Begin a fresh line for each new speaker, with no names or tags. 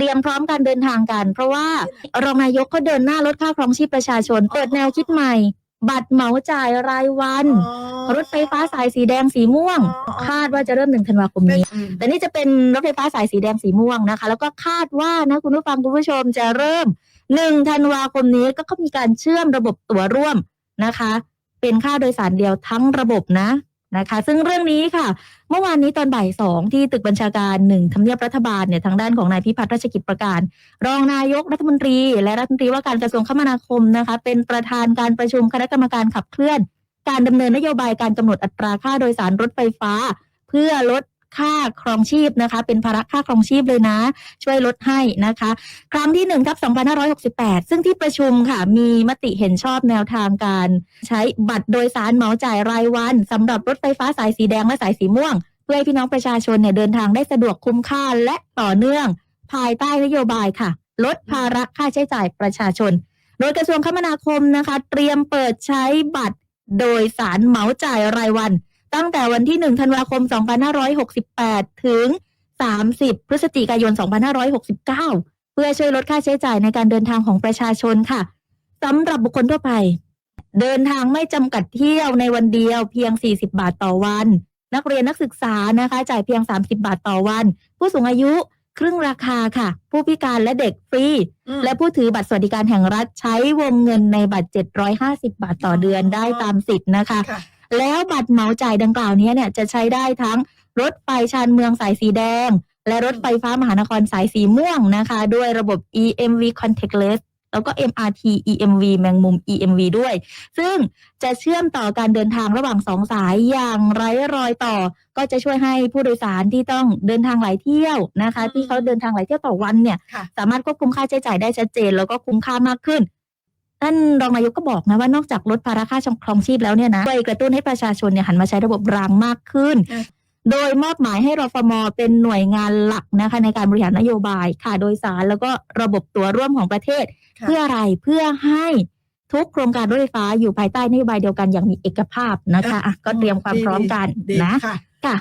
รียมพร้อมการเดินทางกัน เพราะว่ารองนายกก็เดินหน้าลดค่าครองชีพประชาชน เปิดแนวคิดใหม่ บัตรเหมาจ่ายรายวัน รถไฟฟ้าสายสีแดงสีม่วง
อ๋อ
คาดว่าจะเริ่มหนึ่งธันวาคมนี้
อืม
แต่นี่จะเป็นรถไฟฟ้าสายสีแดงสีม่วงนะคะ แล้วก็คาดว่านะคุณผู้ฟังคุณผู้ชมจะเริ่มหนึ่งธันวาคมนี้ก็ก็มีการเชื่อมระบบตั๋วร่วมนะคะ เป็นค่าโดยสารเดียวทั้งระบบนะ นะคะ ซึ่งเรื่องนี้ค่ะ เมื่อวานนี้ตอนบ่ายสองที่ตึกบัญชาการหนึ่งทำเนียบรัฐบาลเนี่ยทางด้านของนายพิพัฒน์ราชกิจประการ รองนายกรัฐมนตรี และรัฐมนตรีว่าการกระทรวงคมนาคมนะคะ เป็นประธานการประชุมคณะกรรมการขับเคลื่อน การดำเนินนโยบายการกำหนดอัตราค่าโดยสารรถไฟฟ้า เพื่อลด ค่าครองชีพนะคะ เป็นภาระค่าครองชีพเลยนะ ช่วยลดให้นะคะ ครั้งที่1ทับ2568 ซึ่งที่ประชุมค่ะ มีมติเห็นชอบแนวทางการ ใช้บัตรโดยสารเหมาจ่ายรายวันสำหรับรถไฟฟ้าสายสีแดงและสายสีม่วง เพื่อให้พี่น้องประชาชนเนี่ยเดินทางได้สะดวกคุ้มค่าและต่อเนื่อง ภายใต้นโยบายค่ะ ลดภาระค่าใช้จ่ายประชาชน โดยกระทรวงคมนาคมนะคะ เตรียมเปิดใช้บัตรโดยสารเหมาจ่ายรายวัน ตั้งแต่วันที่ 1 ธันวาคม 2568 ถึง 30 พฤศจิกายน 2569 เพื่อช่วยลดค่าใช้จ่ายในการเดินทางของประชาชนค่ะสำหรับบุคคลทั่วไป เดินทางไม่จำกัดเที่ยวในวันเดียวเพียง 40 บาทต่อวัน นักเรียนนักศึกษานะคะ จ่ายเพียง 30 บาทต่อวัน ผู้สูงอายุครึ่งราคาค่ะ ผู้พิการและเด็กฟรี
อืม
และผู้ถือบัตรสวัสดิการแห่งรัฐใช้วงเงินในบัตร 750 บาทต่อเดือนได้ตามสิทธิ์นะคะ
ค่ะ
แล้วบัตรเหมาจ่ายดังกล่าวนี้เนี่ยจะใช้ได้ทั้งรถไฟชานเมืองสายสีแดง และรถไฟฟ้ามหานครสายสีม่วงนะคะ ด้วยระบบ EMV contactless แล้วก็ MRT EMV แมงมุม EMV ด้วย ซึ่งจะเชื่อมต่อการเดินทางระหว่างสองสายอย่างไร้รอยต่อ ก็จะช่วยให้ผู้โดยสารที่ต้องเดินทางหลายเที่ยวนะคะ
อืม
ที่เขาเดินทางหลายเที่ยวต่อวันเนี่ย
ค่ะ
สามารถควบคุมค่าใช้จ่ายได้ชัดเจน แล้วก็คุ้มค่ามากขึ้น ท่านรองนายกก็บอกนะว่านอกจากลดภาระค่าครองชีพแล้วเนี่ยนะช่วยกระตุ้นให้ประชาชนเนี่ยหันมาใช้ระบบรางมากขึ้น
อืม
โดยมอบหมายให้รฟมเป็นหน่วยงานหลักนะคะในการบริหารนโยบายค่ะโดยสารแล้วก็ระบบตัวร่วมของประเทศ
ค่ะ
เพื่ออะไรเพื่อให้ทุกโครงการรถไฟฟ้าอยู่ภายใต้นโยบายเดียวกันอย่างมีเอกภาพนะคะอะก็เตรียมความพร้อมกัน
ดี
นะ
ค่ะ
ค่ะ